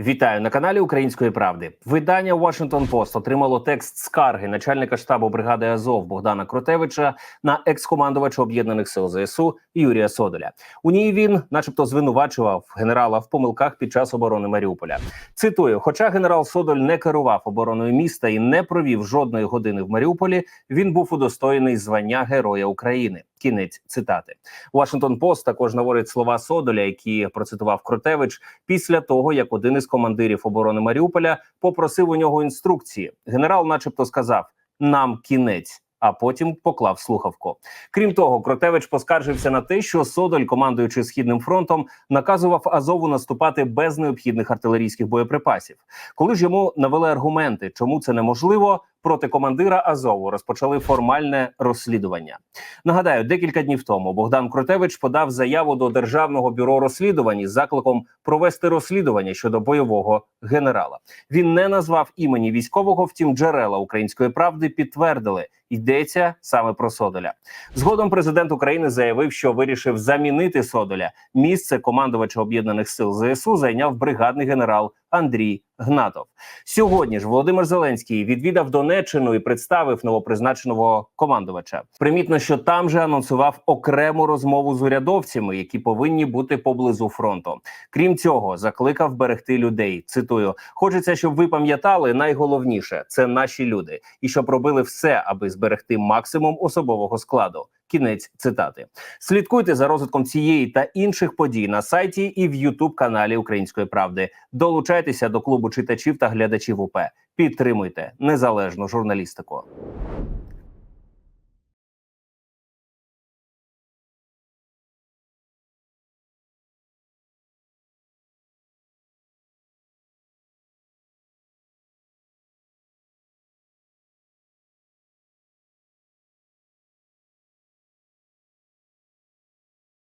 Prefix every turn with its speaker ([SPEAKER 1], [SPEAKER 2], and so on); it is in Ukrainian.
[SPEAKER 1] Вітаю на каналі Української правди. Видання Washington Post отримало текст скарги начальника штабу бригади Азов Богдана Кротевича на екс-командувача об'єднаних сил ЗСУ Юрія Содоля. У ній він, начебто, звинувачував генерала в помилках під час оборони Маріуполя. Цитую: хоча генерал Содоль не керував обороною міста і не провів жодної години в Маріуполі, він був удостоєний звання Героя України. Кінець цитати. Washington Post також наводить слова Содоля, які процитував Кротевич після того, як один із командирів оборони Маріуполя попросив у нього інструкції. Генерал, начебто, сказав: нам кінець. А потім поклав слухавку. Крім того, Кротевич поскаржився на те, що Содоль, командуючи східним фронтом, наказував Азову наступати без необхідних артилерійських боєприпасів. Коли ж йому навели аргументи, чому це неможливо, проти командира Азову розпочали формальне розслідування. Нагадаю, декілька днів тому Богдан Кротевич подав заяву до державного бюро розслідувань із закликом провести розслідування щодо бойового генерала. Він не назвав імені військового, втім, джерела української правди підтвердили. Йдеться саме про Содоля. Згодом президент України заявив, що вирішив замінити Содоля. Місце командувача об'єднаних сил ЗСУ зайняв бригадний генерал Андрій Гнатов. Сьогодні ж Володимир Зеленський відвідав Донеччину і представив новопризначеного командувача. Примітно, що там же анонсував окрему розмову з урядовцями, які повинні бути поблизу фронту. Крім цього, закликав берегти людей. Цитую: хочеться, щоб ви пам'ятали найголовніше це наші люди, і щоб робили все, аби зберегти максимум особового складу. Кінець цитати. Слідкуйте за розвитком цієї та інших подій на сайті і в Ютуб каналі Української правди. Долучайтеся до клубу читачів та глядачів УП. Підтримуйте незалежну журналістику.